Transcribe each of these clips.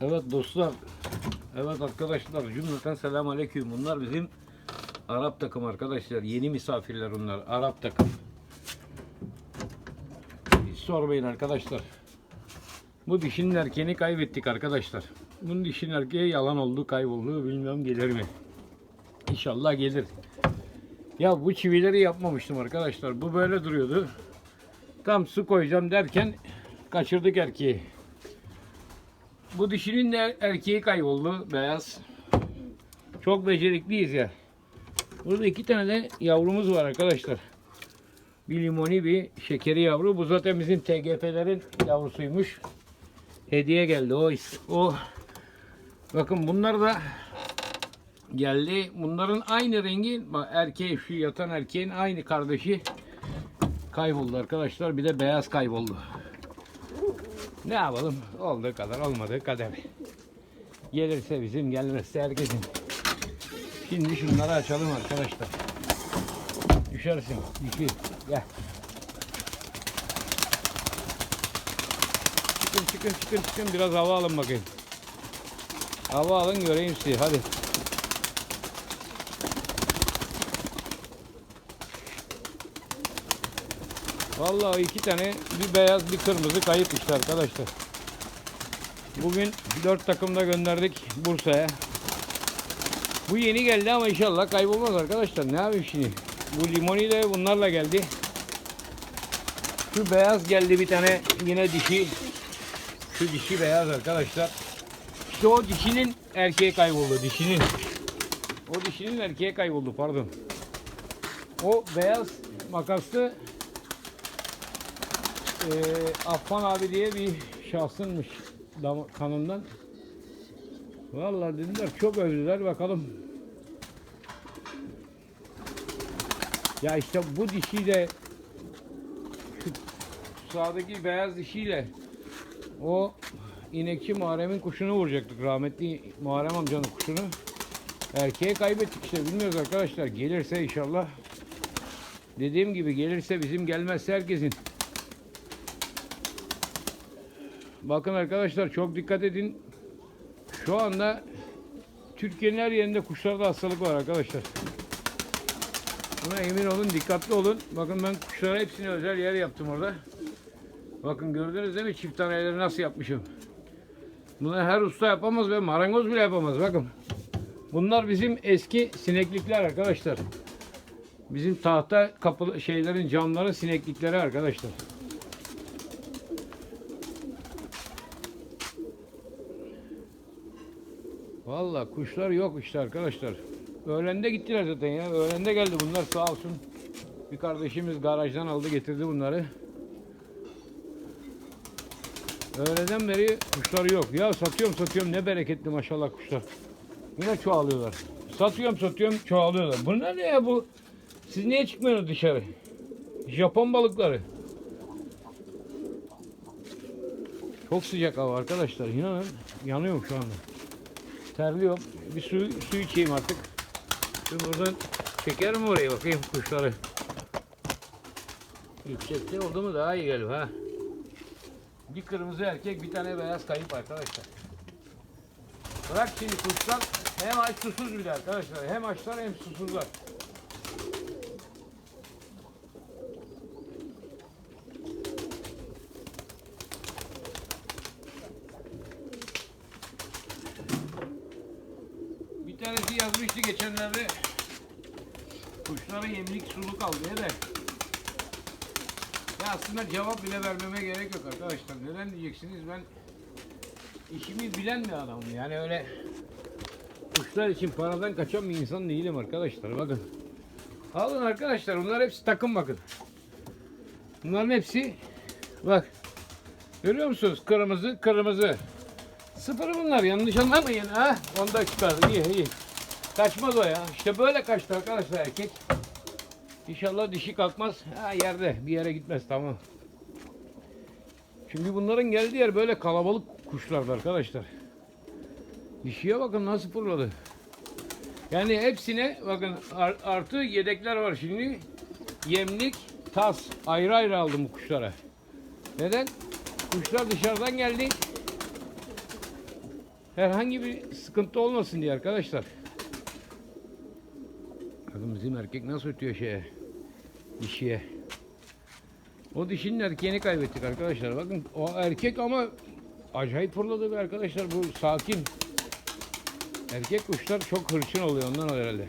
Evet dostlar. Evet arkadaşlar cümleten selam aleyküm. Bunlar bizim Arap takım arkadaşlar. Yeni misafirler bunlar. Arap takım. Sormayın arkadaşlar. Bu dişinin erkeğini kaybettik arkadaşlar. Bunun dişinin erkeği yalan oldu kayboldu. Bilmiyorum gelir mi? İnşallah gelir. Ya bu çivileri yapmamıştım arkadaşlar. Bu böyle duruyordu. Tam su koyacağım derken kaçırdık erkeği. Bu dişinin de erkeği kayboldu beyaz. Çok becerikliyiz ya. Burada iki tane de yavrumuz var arkadaşlar. Bir limoni bir şekeri yavru. Bu zaten bizim TGF'lerin yavrusuymuş. Hediye geldi o. o. Bakın bunlar da geldi. Bunların aynı rengi erkeği şu yatan erkeğin aynı kardeşi kayboldu arkadaşlar. Bir de beyaz kayboldu. Ne yapalım? Olduğu kadar olmadığı kadar. Gelirse bizim gelmezse herkesin. Şimdi şunları açalım arkadaşlar. Düşersin. Dişi. Gel. Çıkın çıkın çıkın çıkın. Biraz hava alın bakayım. Hava alın göreyim sizi. Hadi. Vallahi iki tane bir beyaz bir kırmızı kayıp işte arkadaşlar. Bugün dört takımda gönderdik Bursa'ya. Bu yeni geldi ama inşallah kaybolmaz arkadaşlar. Ne yapayım şimdi? Bu limoni de bunlarla geldi. Şu beyaz geldi bir tane yine dişi. Şu dişi beyaz arkadaşlar. İşte o dişinin erkeği kayboldu. Dişinin. O dişinin erkeği kayboldu pardon. O beyaz makaslı e, Affan abi diye bir şahsınmış kanından. Vallahi dediler çok övdüler bakalım. Ya işte bu dişiyle şu sağdaki beyaz dişiyle o inekçi Muharrem'in kuşunu vuracaktık. Rahmetli Muharrem amcanın kuşunu. Erkeğe kaybettik işte bilmiyoruz arkadaşlar. Gelirse inşallah dediğim gibi gelirse bizim gelmezse herkesin. Bakın arkadaşlar çok dikkat edin. Şu anda Türkiye'nin her yerinde kuşlarda hastalık var arkadaşlar. Buna emin olun, dikkatli olun. Bakın ben kuşlara hepsine özel yer yaptım orada. Bakın gördünüz değil mi çift taneleri nasıl yapmışım. Bunu her usta yapamaz ve marangoz bile yapamaz. Bakın. Bunlar bizim eski sineklikler arkadaşlar. Bizim tahta kapı şeylerin camların sineklikleri arkadaşlar. Vallahi kuşlar yok işte arkadaşlar. Öğlende gittiler zaten ya. Öğlende geldi bunlar sağ olsun. Bir kardeşimiz garajdan aldı getirdi bunları. Öğleden beri kuşlar yok. Ya satıyorum satıyorum ne bereketli maşallah kuşlar. Yine çoğalıyorlar. Satıyorum satıyorum çoğalıyorlar. Bunlar ne ya bu? Siz niye çıkmıyorsunuz dışarı? Japon balıkları. Çok sıcak hava arkadaşlar. İnanın yanıyorum şu anda. Terliyorum. Bir su, su içeyim artık. Şimdi buradan çeker mi oraya bakayım kuşları. Yüksekte oldu mu daha iyi ha. Bir kırmızı erkek bir tane beyaz kayıp arkadaşlar. Bırak şimdi kuşlar hem aç susuz bile arkadaşlar. Hem açlar hem susuzlar. Bir tanesi yazmıştı geçenlerde kuşlara diye de. Ya aslında cevap bile vermeme gerek yok arkadaşlar. Neden diyeceksiniz ben işimi bilen bir adamım. Yani öyle kuşlar için paradan kaçan bir insan değilim arkadaşlar. Bakın. Alın arkadaşlar bunlar hepsi takım bakın. Bunların hepsi bak. Görüyor musunuz? Kırmızı kırmızı. Sıfır bunlar yanlış anlamayın ha. Onu da çıkardı. İyi iyi. Kaçmaz o ya. İşte böyle kaçtı arkadaşlar erkek. İnşallah dişi kalkmaz. Ha yerde bir yere gitmez tamam. Çünkü bunların geldiği yer böyle kalabalık kuşlardı arkadaşlar. Dişiye bakın nasıl fırladı. Yani hepsine bakın ar- artı yedekler var şimdi. Yemlik, tas ayrı ayrı aldım bu kuşlara. Neden? Kuşlar dışarıdan geldi. herhangi bir sıkıntı olmasın diye arkadaşlar. Bizim erkek nasıl ötüyor şeye. Dişiye. O dişinin erkeğini kaybettik arkadaşlar. Bakın o erkek ama acayip fırladı be arkadaşlar. Bu sakin. Erkek kuşlar çok hırçın oluyor ondan herhalde.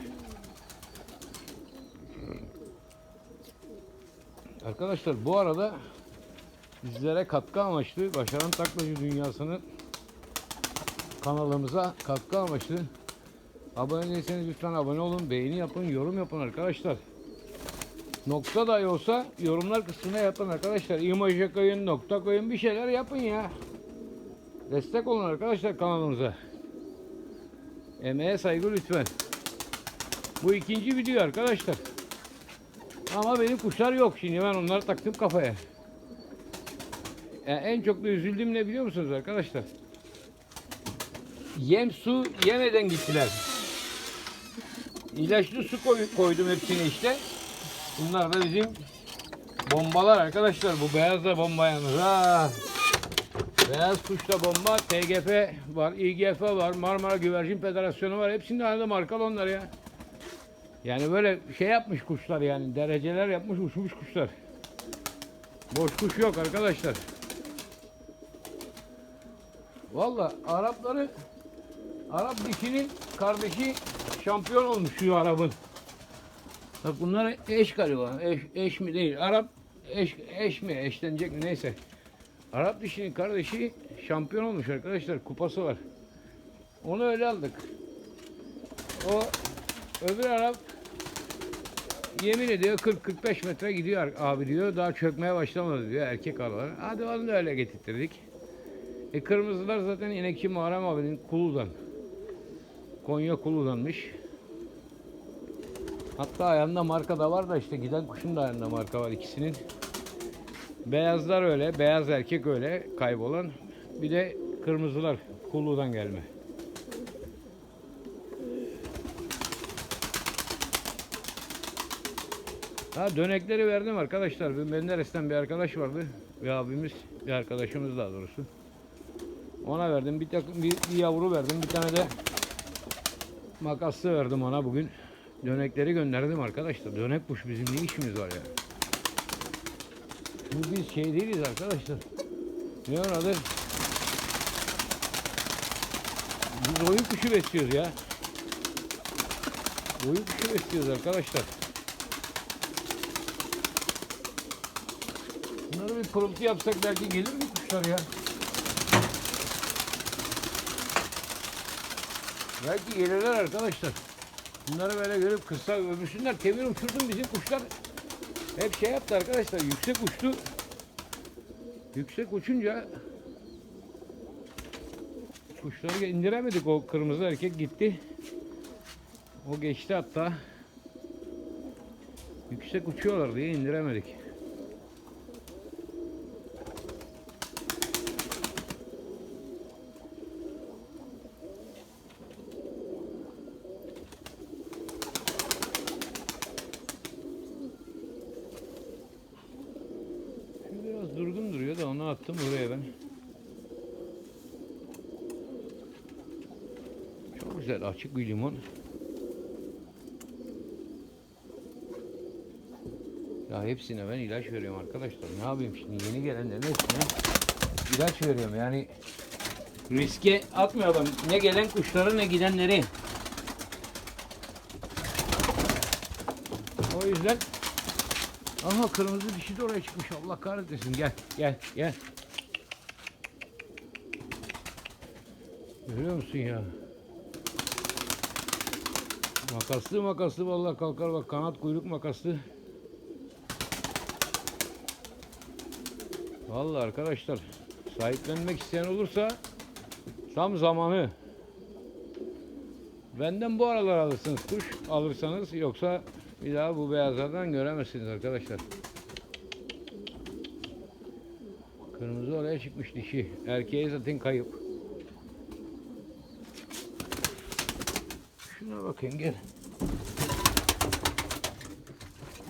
Arkadaşlar bu arada bizlere katkı amaçlı Başaran Taklacı Dünyası'nın kanalımıza katkı amaçlı abone değilseniz lütfen abone olun, beğeni yapın, yorum yapın arkadaşlar. Nokta dahi olsa yorumlar kısmına yapın arkadaşlar. İmoji koyun, nokta koyun bir şeyler yapın ya. Destek olun arkadaşlar kanalımıza. Emeğe saygı lütfen. Bu ikinci video arkadaşlar. Ama benim kuşlar yok. Şimdi ben onları taktım kafaya. Yani en çok da üzüldüğüm ne biliyor musunuz arkadaşlar? Yem su yemeden gittiler. İlaçlı su koy- koydum hepsine işte. Bunlar da bizim bombalar arkadaşlar. Bu beyaz da bomba yalnız. Ha. Beyaz kuşta bomba, TGF var, İGF var, Marmara Güvercin Federasyonu var. Hepsinde aynı markalı onlar ya. Yani böyle şey yapmış kuşlar yani dereceler yapmış uçmuş kuşlar. Boş kuş yok arkadaşlar. Valla Arapları Arap dişinin kardeşi şampiyon olmuş şu Arap'ın. Bak bunlar eş galiba. Eş, eş mi değil. Arap eş, eş mi? Eşlenecek mi? Neyse. Arap dişinin kardeşi şampiyon olmuş arkadaşlar. Kupası var. Onu öyle aldık. O öbür Arap yemin ediyor 40-45 metre gidiyor abi diyor. Daha çökmeye başlamadı diyor erkek aralar. Hadi onu da öyle getirttirdik. E kırmızılar zaten inekçi Muharrem abinin kuludan. Konya kuludanmış. Hatta ayağında marka da var da işte giden kuşun da ayağında marka var ikisinin. Beyazlar öyle, beyaz erkek öyle kaybolan. Bir de kırmızılar kulludan gelme. Ha dönekleri verdim arkadaşlar. Bir Menderes'ten bir arkadaş vardı. Bir abimiz, bir arkadaşımız daha doğrusu. Ona verdim. Bir, takım, bir, bir yavru verdim. Bir tane de makaslı verdim ona bugün. Dönekleri gönderdim arkadaşlar. Dönek kuş bizim ne işimiz var ya? Bu biz şey değiliz arkadaşlar. Ne adı? Biz oyun kuşu besliyoruz ya. Oyun kuşu besliyoruz arkadaşlar. Bunları bir pırıltı yapsak belki gelir mi kuşlar ya? Belki gelirler arkadaşlar. Bunları böyle görüp kısa öbürsünler. Temir uçurdum bizim kuşlar. Hep şey yaptı arkadaşlar. Yüksek uçtu. Yüksek uçunca kuşları indiremedik. O kırmızı erkek gitti. O geçti hatta. Yüksek uçuyorlar diye indiremedik. Şu biraz durgun duruyor da onu attım buraya ben. Açık bir limon. Ya hepsine ben ilaç veriyorum arkadaşlar. Ne yapayım şimdi yeni gelenlerin hepsine ilaç veriyorum. Yani riske atmayalım. Ne gelen kuşları ne gidenleri. O yüzden Aha kırmızı dişi de oraya çıkmış. Allah kahretmesin. Gel, gel, gel. Görüyor musun ya? Makaslı makaslı vallahi kalkar bak kanat kuyruk makaslı. Vallahi arkadaşlar sahiplenmek isteyen olursa tam zamanı. Benden bu aralar alırsınız kuş alırsanız yoksa bir daha bu beyazlardan göremezsiniz arkadaşlar. Kırmızı oraya çıkmış dişi. Erkeği zaten kayıp. Bakın gel.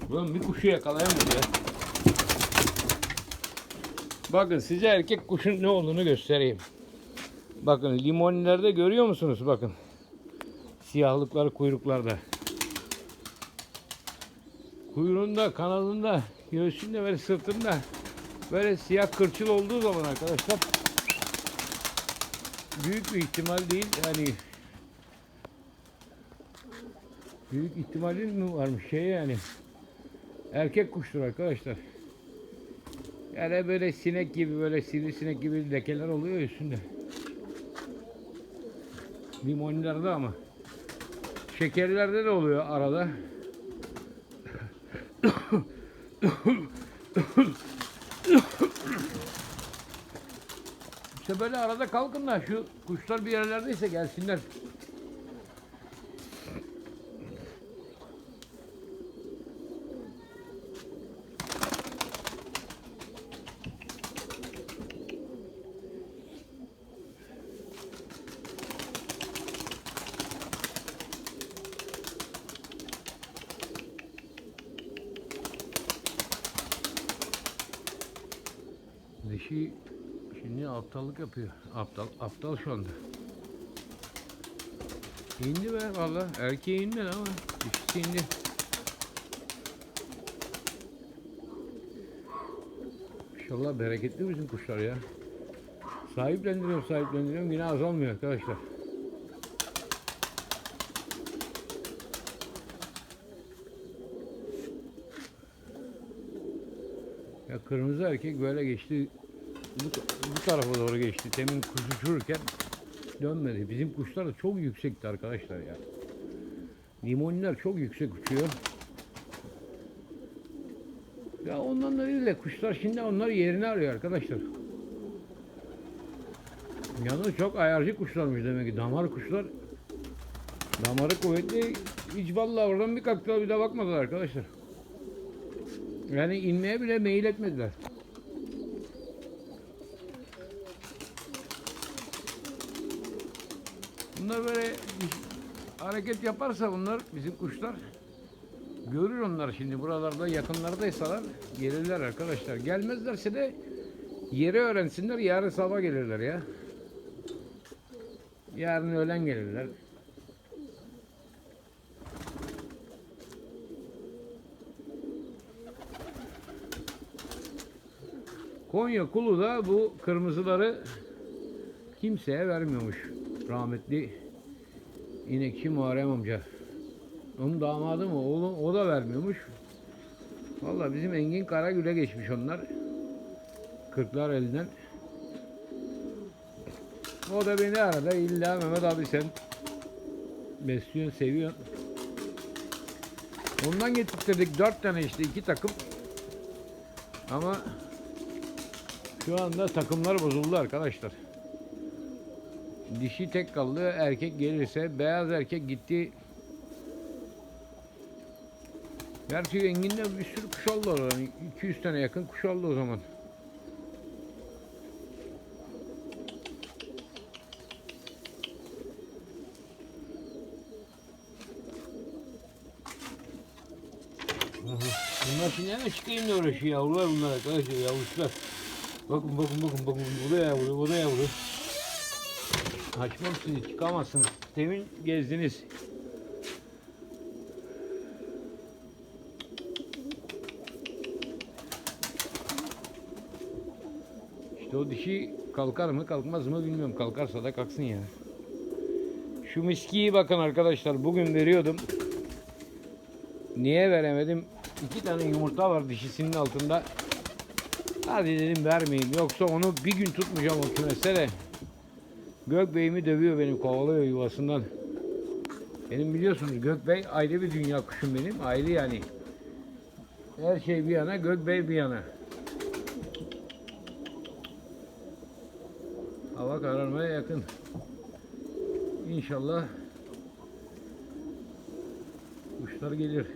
Ulan bir kuşu yakalayamadı ya. Bakın size erkek kuşun ne olduğunu göstereyim. Bakın limonlerde görüyor musunuz? Bakın. Siyahlıkları kuyruklarda. Kuyruğunda, kanadında, göğsünde ve sırtında böyle siyah kırçıl olduğu zaman arkadaşlar büyük bir ihtimal değil yani büyük ihtimalin mi varmış şey yani erkek kuştur arkadaşlar. Yani böyle sinek gibi böyle sivrisinek gibi lekeler oluyor üstünde. Limonlarda ama. Şekerlerde de oluyor arada. İşte böyle arada kalkın da şu kuşlar bir yerlerdeyse gelsinler. Dişi şimdi aptallık yapıyor. Aptal, aptal şu anda. İndi be valla. Erkeği inmedi ama dişisi indi. İnşallah bereketli bizim kuşlar ya. Sahiplendiriyorum sahiplendiriyorum yine azalmıyor arkadaşlar. Ya kırmızı erkek böyle geçti. Bu, bu tarafa doğru geçti. Temin kuş uçururken dönmedi. Bizim kuşlar da çok yüksekti arkadaşlar ya. Limoniler çok yüksek uçuyor. Ya ondan da değil de kuşlar şimdi onlar yerini arıyor arkadaşlar. Yalnız çok ayarcı kuşlarmış demek ki. Damar kuşlar. Damarı kuvvetli. Hiç vallahi oradan bir kalktılar bir de bakmadılar arkadaşlar. Yani inmeye bile meyil etmediler. Bunlar böyle hareket yaparsa bunlar bizim kuşlar görür onlar şimdi buralarda yakınlardaysalar gelirler arkadaşlar. Gelmezlerse de yeri öğrensinler yarın sabah gelirler ya. Yarın öğlen gelirler. Konya Kulu da bu kırmızıları kimseye vermiyormuş. Rahmetli inekçi Muharrem amca. Onun damadı mı oğlum o da vermiyormuş. Valla bizim Engin Karagül'e geçmiş onlar. Kırklar elinden. O da beni aradı. İlla Mehmet abi sen besliyorsun, seviyorsun. Ondan getirttirdik dört tane işte iki takım. Ama şu anda takımlar bozuldu arkadaşlar. Dişi tek kaldı. Erkek gelirse beyaz erkek gitti. Gerçi Engin'de bir sürü kuş aldı oradan. 200 tane yakın kuş aldı o zaman. Bunlar şimdi hemen çıkayım da uğraşıyor yavrular bunlar arkadaşlar yavuşlar. Bakın bakın bakın bakın bu yavru bu yavru. Sizi çıkamazsınız. Demin gezdiniz. İşte o dişi kalkar mı kalkmaz mı bilmiyorum. Kalkarsa da kalksın ya. Şu miskiyi bakın arkadaşlar bugün veriyordum. Niye veremedim? İki tane yumurta var dişisinin altında. Hadi dedim vermeyeyim. Yoksa onu bir gün tutmayacağım o kümeste de. Gökbey'imi dövüyor benim kovalıyor yuvasından. Benim biliyorsunuz Gökbey ayrı bir dünya kuşum benim. Ayrı yani. Her şey bir yana Gökbey bir yana. Hava kararmaya yakın. İnşallah kuşlar gelir.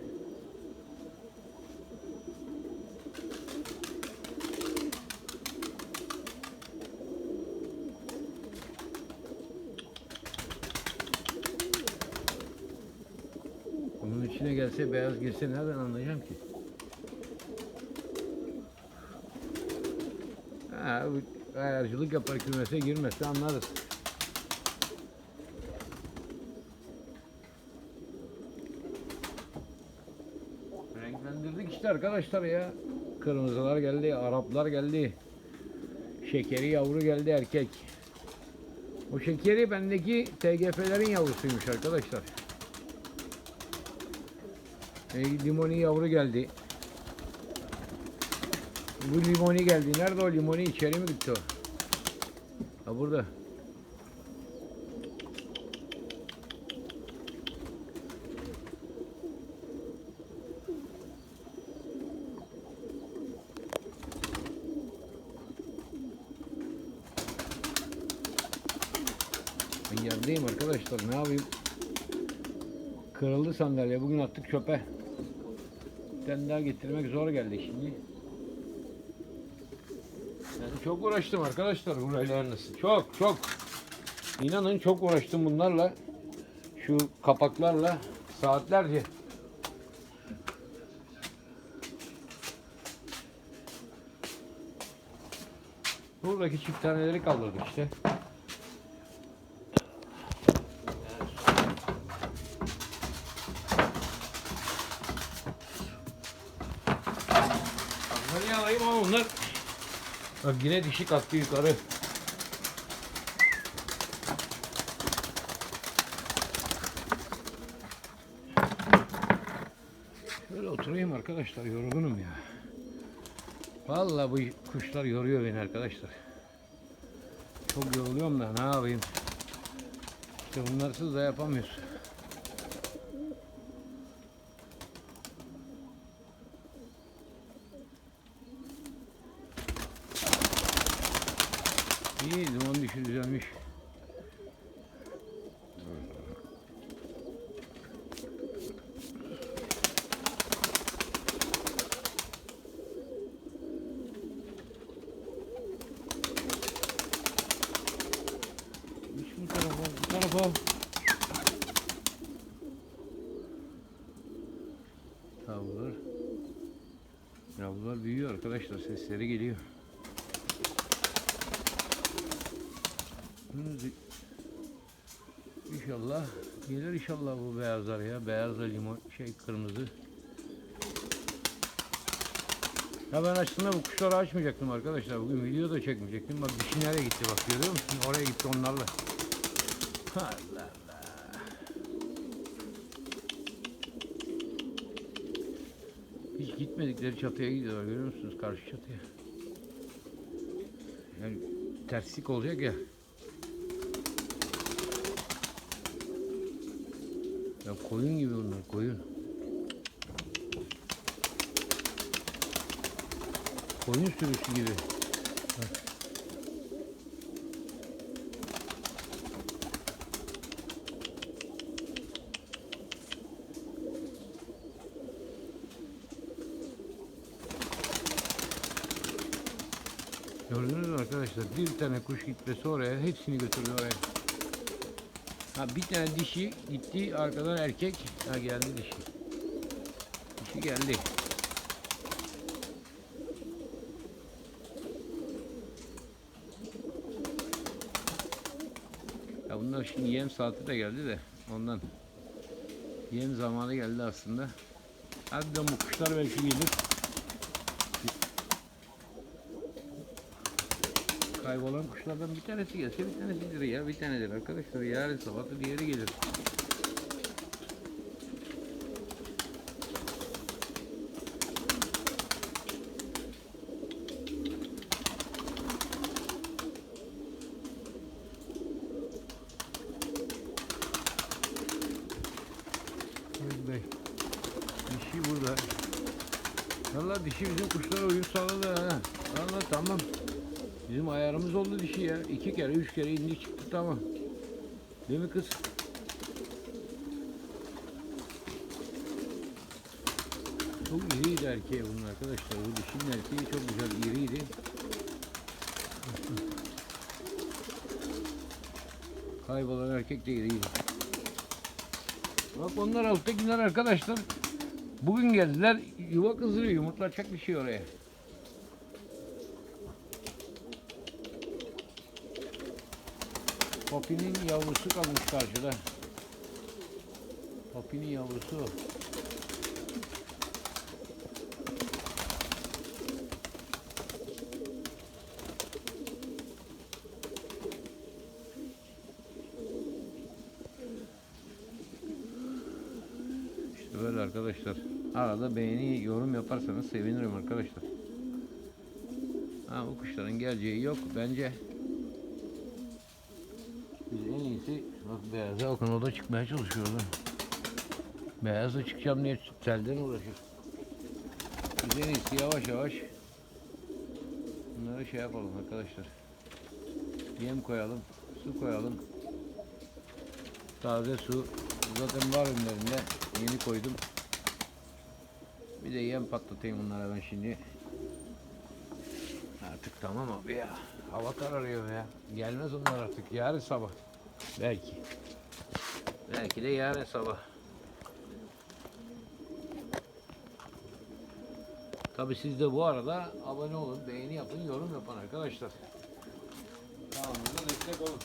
girse, beyaz girse nereden anlayacağım ki? Ha, ayarcılık yapar kümese girmezse anlarız. Renklendirdik işte arkadaşlar ya. Kırmızılar geldi, Araplar geldi. Şekeri yavru geldi erkek. O şekeri bendeki TGF'lerin yavrusuymuş arkadaşlar. Limoni yavru geldi. Bu limoni geldi. Nerede o limoni? İçeri mi gitti o? Ha burada. Ben yerdeyim arkadaşlar. Ne yapayım? Kırıldı sandalye. Bugün attık çöpe. Bir tane daha getirmek zor geldi şimdi. Yani çok uğraştım arkadaşlar burayla nasıl. Çok çok. İnanın çok uğraştım bunlarla. Şu kapaklarla saatlerce. Buradaki çift taneleri kaldırdık işte. Bak yine dişi kalktı yukarı. Şöyle oturayım arkadaşlar yorgunum ya. Vallahi bu kuşlar yoruyor beni arkadaşlar. Çok yoruluyorum da ne yapayım. İşte bunlarsız da yapamıyoruz. İyi duman dişi düzelmiş. Hiç bu tarafa, bu tarafa. Tavuklar. Yavrular büyüyor arkadaşlar. Sesleri geliyor. İnşallah gelir inşallah bu beyazlar ya. Beyazla limon şey kırmızı. Ya ben aslında bu kuşları açmayacaktım arkadaşlar. Bugün video da çekmeyecektim. Bak dişi nereye gitti bak görüyor musun? Oraya gitti onlarla. Allah Allah. Hiç gitmedikleri çatıya gidiyorlar görüyor musunuz? Karşı çatıya. Yani terslik olacak ya. Ya koyun gibi bunlar koyun. Koyun sürüsü gibi. Bak. Gördünüz mü arkadaşlar? Bir tane kuş gitmesi oraya hepsini götürdü oraya. Ha bir tane dişi gitti arkadan erkek. Ha geldi dişi. Dişi geldi. Ya bunlar şimdi yem saati de geldi de ondan. Yem zamanı geldi aslında. Harbiden bu kuşlar belki gelir. Kaybolan kuşlardan bir tanesi gelse bir tanesidir ya bir tanedir arkadaşlar. Yarın sabah diğeri gelir. Evet bey. Dişi burada. Valla dişi bizim kuşlara uyum sağladı ha. Valla tamam. Ayarımız oldu dişi ya. İki kere, üç kere indi çıktı tamam. Değil mi kız? Çok iriydi erkeği bunun arkadaşlar. Bu dişinin erkeği çok güzel iriydi. Kaybolan erkek de iriydi. Bak onlar alttakiler arkadaşlar. Bugün geldiler. Yuva kızdırıyor. Yumurtlayacak bir şey oraya. Papinin yavrusu kalmış karşıda. Papinin yavrusu. İşte böyle arkadaşlar. Arada beğeni, yorum yaparsanız sevinirim arkadaşlar. Ha, bu kuşların geleceği yok. Bence İyisi bak beyaza bakın o da çıkmaya çalışıyor orada. Beyaza çıkacağım diye telden uğraşıyor. Biz en iyisi yavaş yavaş bunları şey yapalım arkadaşlar. Yem koyalım, su koyalım. Taze su zaten var önlerinde. Yeni koydum. Bir de yem patlatayım bunlara ben şimdi. Artık tamam abi ya. Hava kararıyor ya. Gelmez onlar artık. Yarın sabah. Belki. Belki de yarın sabah. Tabi siz de bu arada abone olun, beğeni yapın, yorum yapın arkadaşlar. Kanalımıza destek olun.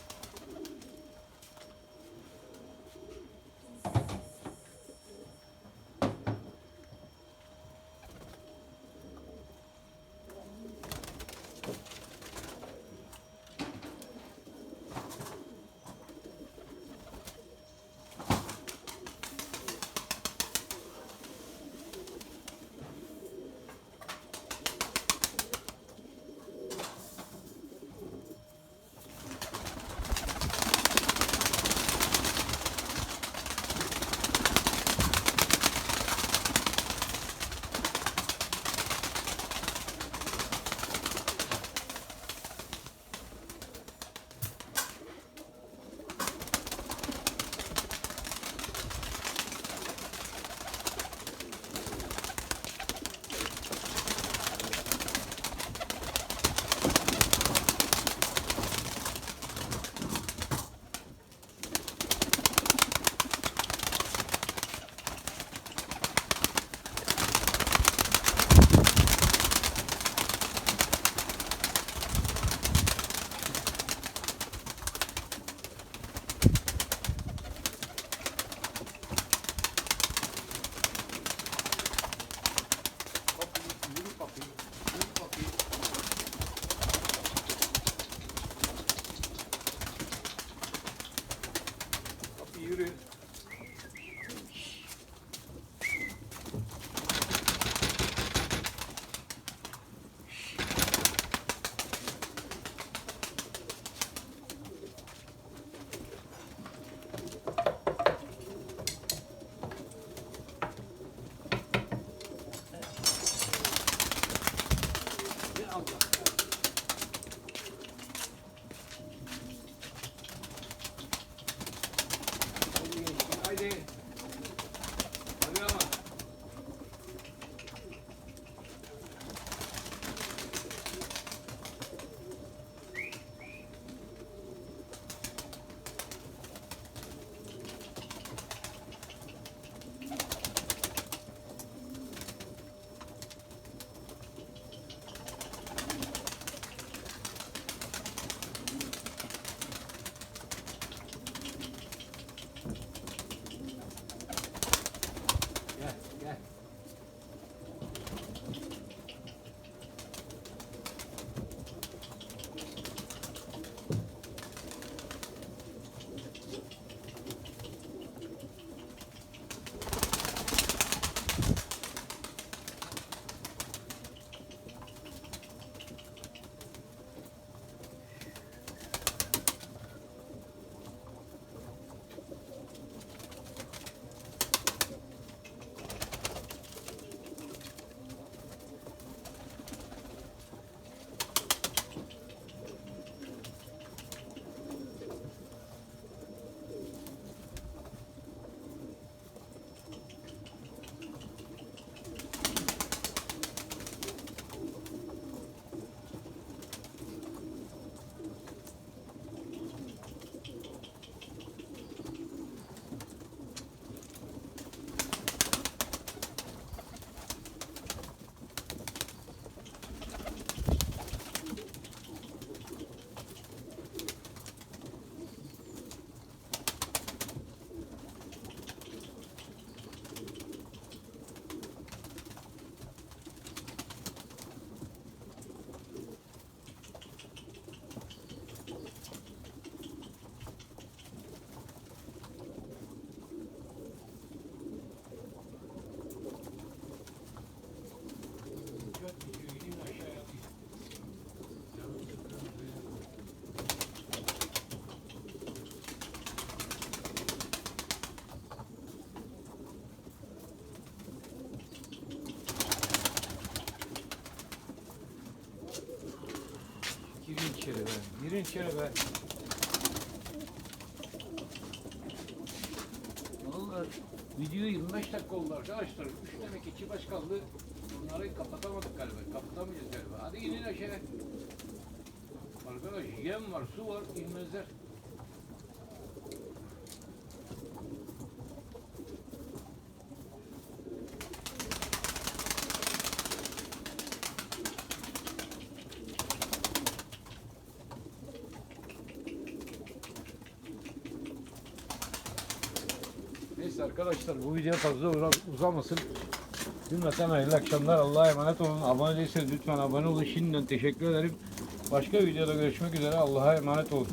Cuídense. Girin içeri be. Vallahi video 25 dakika oldu arkadaşlar. 3 demek iki baş kaldı. Bunları kapatamadık galiba. Kapatamayacağız galiba. Hadi inin aşağı. Arkadaş yem var, su var, inmezler. Neyse arkadaşlar bu video fazla uza- uzamasın. Cümleten hayırlı akşamlar. Allah'a emanet olun. Abone değilseniz lütfen abone olun. Şimdiden teşekkür ederim. Başka videoda görüşmek üzere. Allah'a emanet olun.